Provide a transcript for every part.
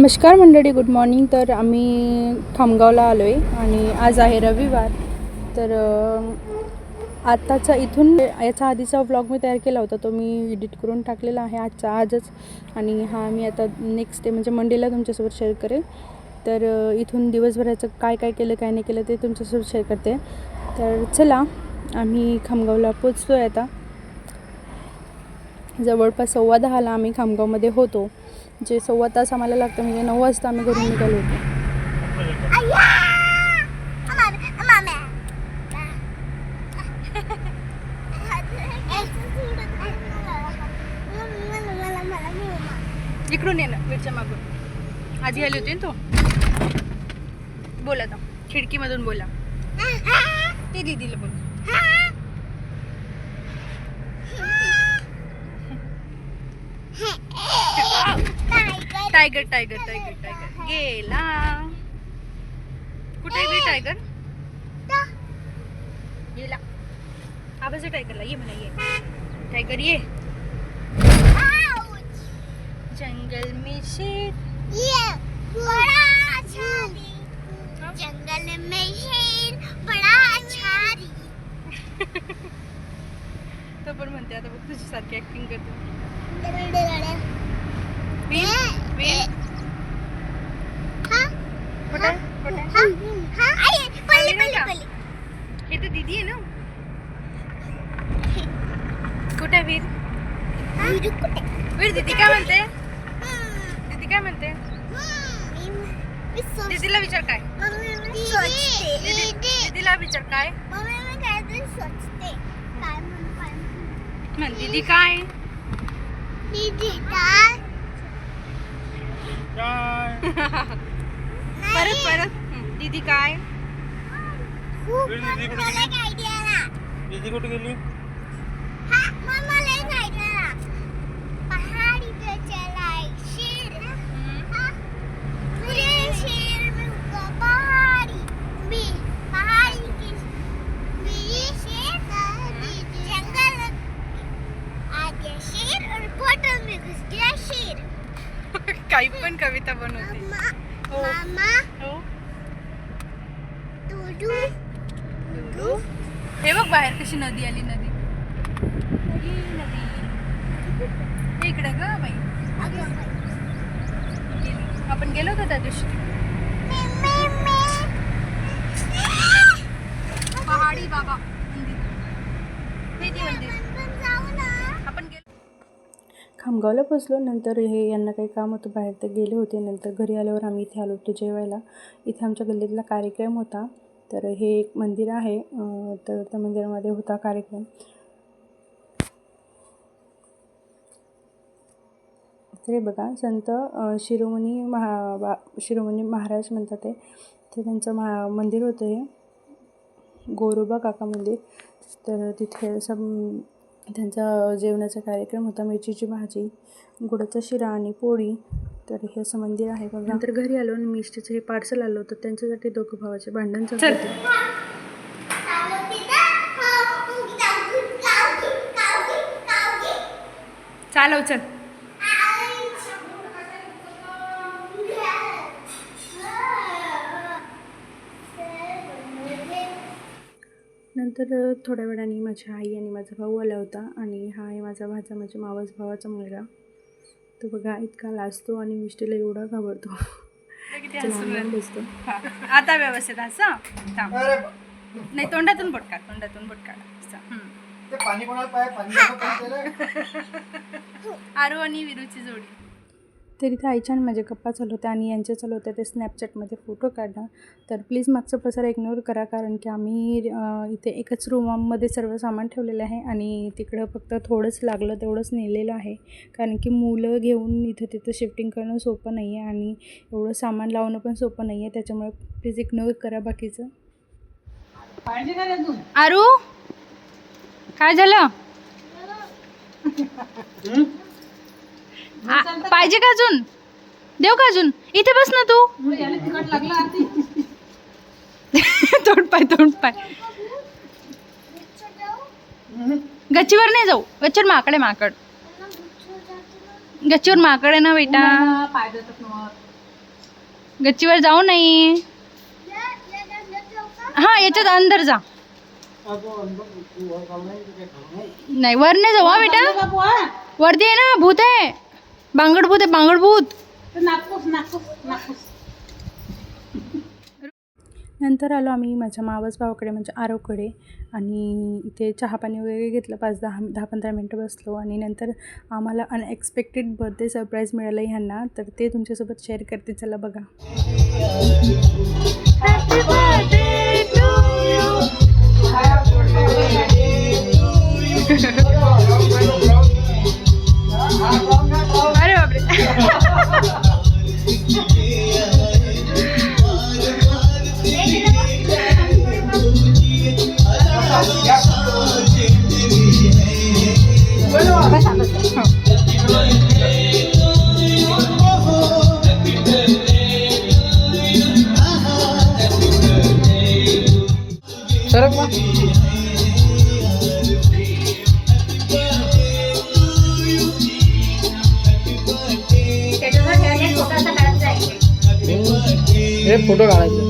नमस्कार मंडळी good morning तर आम्ही खामगावला आलो आहे आणि आज आहे रविवार. तर आत्ताचा इथून याचा आधीचा व्लॉग मी तयार केला होता तो मी एडिट करून टाकलेला आहे आजचा आजच. आणि हा मी आता नेक्स्ट डे म्हणजे मंडेला तुमच्यासोबत शेअर करेल. तर इथून दिवसभराचं काय काय केलं काय नाही केलं ते तुमच्यासोबत शेअर करते. तर चला आम्ही खामगावला पोचतो आहे आता. जवळपास सव्वा दहाला आम्ही खामगावमध्ये होतो. जे सव्वा तास आम्हाला लागतं म्हणजे नऊ वाजता आम्ही घरून निघालो होतो. इकडून ये ना मिरच्या मागून. आधी आली होती ना तू? बोला आता. खिडकीमधून बोला. ते दीदीला बोल. Tiger tiger tiger tiger. गेला. कुठे बी टायगर? गेला. आवाज टायगरला ये म्हणा ये. टायगर ये. जंगल में शेर. जंगल में शेर बड़ा अच्छा तो पण म्हणते आता बघ तुझी सारखी ऍक्टिंग करतो. वीर दीदी काय म्हणते दीदी काय म्हणते दीदीला विचार काय दीदी दीदीला विचार काय म्हण दीदी काय हं, दीदी काय दीदी काही पण कविता बनवते. हो. हो. हे बघ बाहेर कशी नदी आली नदी. हे इकडं ग बाई. आपण गेलो होतो त्या दिवशी? पहाडी बाबा मंदिर. हे ती मंदिर. खामगावला पोचलो नंतर हे यांना काही काम होतं. बाहेर ते गेले होते. नंतर घरी आल्यावर आम्ही इथे आलो होतो जेवायला. इथे आमच्या गल्लीतला कार्यक्रम होता. तर हे एक मंदिर आहे. तर त्या मंदिरामध्ये होता कार्यक्रम. तर हे बघा संत शिरोमणी महा बा शिरोमणी महाराज म्हणतात ते. ते त्यांचं महा मंदिर होतं हे. गोरोबा काका मंदिर. तर तिथे असं त्यांचा जेवणाचा कार्यक्रम होता. मिरचीची भाजी गुडाचा शिरा आणि पोळी. तर हे असं मंदिर आहे बघा. नंतर घरी आलो आणि मिष्टीचं हे पार्सल आलं होतं. त्यांच्यासाठी दोघं भावाचे भांडण चालू. होते. चालव चल. नंतर थोड्या वेळाने माझी आई आणि माझा भाऊ आला होता आणि हा आहे माझा भाचा माझ्या मावस भावाचा मुलगा. तो बघा इतका लाजतो आणि मिष्टीला एवढा घाबरतो. दिसतो आता व्यवस्थित असं नाही तोंडातून बोट काढ तोंडातून बोट काढ. असं. हम्म. ते पाणी कोणाला पाय पाणी नको प्यायला. आरू आणि विरूची जोडी. तर इथे आईच्या आणि माझ्या गप्पा चालू होत्या आणि यांचे चालू होते ते स्नॅपचॅटमध्ये फोटो काढणं. तर प्लीज मागचा प्रसार इग्नोर करा कारण की आम्ही इथे एकच रूममध्ये सर्व सामान ठेवलेलं आहे आणि तिकडं फक्त थोडंच लागलं तेवढंच नेलेलं आहे. कारण की मुलं घेऊन इथं तिथं शिफ्टिंग करणं सोपं नाही आहे आणि एवढं सामान लावणं पण सोपं नाही आहे त्याच्यामुळे प्लीज इग्नोर करा बाकीचं. आरू? काय झालं? आ, पाहिजे का अजून? देऊ का अजून? इथे बस ना तू. तोंड पाय तोंड पाय. गच्चीवर नाही जाऊ. गच्चीवर माकड आहे माकड. गच्चीवर माकड आहे ना बेटा. गच्चीवर जाऊ नाही. हा याच्यात अंदर जा. नाही वर नाही जाऊ हा बेटा. वरती आहे ना भूत आहे. बांगड भूत आहे बांगड भूत. नंतर आलो आम्ही माझ्या मावस भावाकडे म्हणजे आरवकडे आणि इथे चहा पाणी वगैरे घेतलं पाच दहा दहा पंधरा मिनटं बसलो. आणि नंतर आम्हाला अनएक्सपेक्टेड बर्थडे सरप्राईज मिळालं ह्यांना. तर ते तुमच्यासोबत शेअर करते चला बघा. हे फोटो काढायचे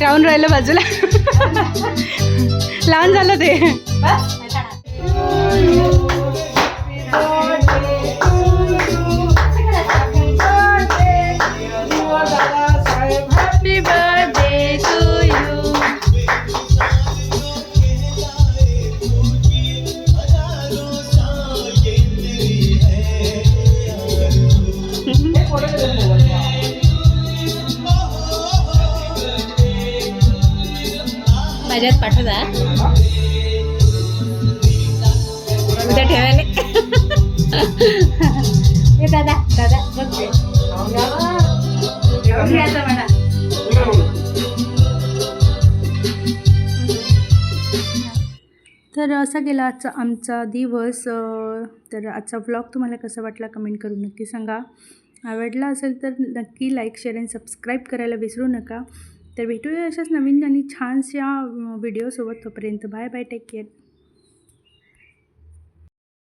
राहून राहिलं बाजूला. लहान झालं ते. उद्या ठेवायला. हे दादा दादा बघते तर असा गेला आजचा आमचा दिवस. तर आजचा व्लॉग तुम्हाला कसा वाटला कमेंट करून नक्की सांगा. आवडला असेल तर नक्की लाईक शेअर आणि सबस्क्राईब करायला विसरू नका. तर भेटूया अशाच नवीन आणि छानशा व्हिडिओसोबत तोपर्यंत बाय बाय टेक केअर